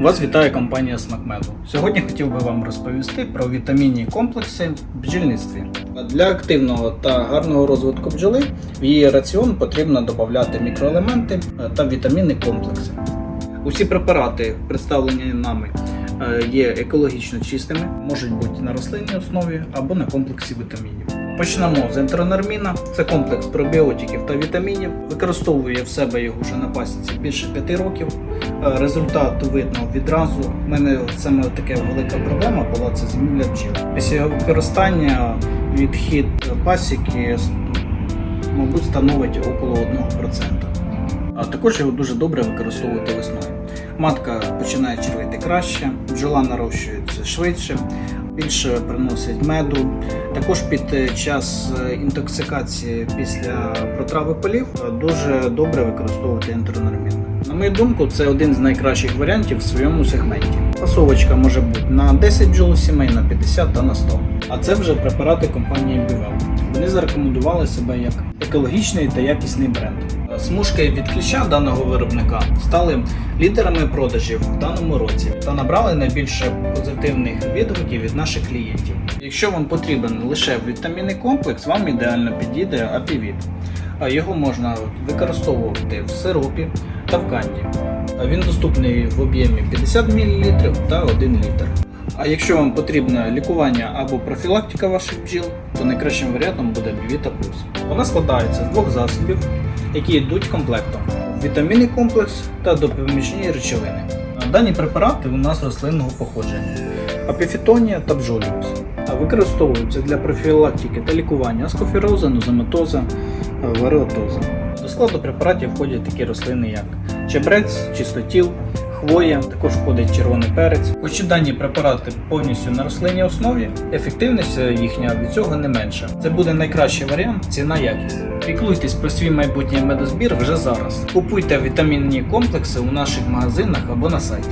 Вас вітає компанія Смакмеду. Сьогодні хотів би вам розповісти про вітамінні комплекси в бджільництві. Для активного та гарного розвитку бджоли в її раціон потрібно додати мікроелементи е, та вітамінні комплекси. Усі препарати, представлені нами, е, є екологічно чистими, можуть бути на рослинній основі або на комплексі вітамінів. Почнемо з ентеронорміна. Це комплекс пробіотиків та вітамінів. Використовує в себе його вже на пасіці більше 5 років. Е, Результат видно відразу. У мене саме така велика проблема була це зимівля бджіл. Після його використання відхід пасіки мабуть становить около 1%. А також його дуже добре використовувати весною. Матка починає червити краще, бджола нарощується швидше, більше приносить меду. Також під е, час е, інтоксикації після протрави полів е, дуже добре використовувати ентеронормін. На мою думку, це один з найкращих варіантів в своєму сегменті. Фасовочка може бути на 10 бджол сімей, на 50 та на 100. А це вже препарати компанії Бівел. Вони зарекомендували себе як екологічний та якісний бренд. Смужки від кліща даного виробника стали лідерами продажів в даному році та набрали найбільше позитивних відгуків від наших клієнтів. Якщо вам потрібен лише вітамінний комплекс, вам ідеально підійде апівіт. Його можна використовувати в сиропі та в канді. Він доступний в об'ємі 50 мл та 1 літр. А якщо вам потрібне лікування або профілактика ваших бджіл, то найкращим варіантом буде Бівіта Плюс. Вона складається з двох засобів, які йдуть комплектом: вітамінний комплекс та допоміжні речовини. Дані препарати у нас рослинного походження, апіфітонія та бджоліус. Використовуються для профілактики та лікування аскофіроза, нозематоза, вареотоза. До складу препаратів входять такі рослини, як чебрець, чистотіл, хвоя, також входить червоний перець. Хоч дані препарати повністю на рослинній основі, ефективність їхня від цього не менша. Це буде найкращий варіант ціна якість. Піклуйтесь про свій майбутній медозбір вже зараз. Купуйте вітамінні комплекси у наших магазинах або на сайті.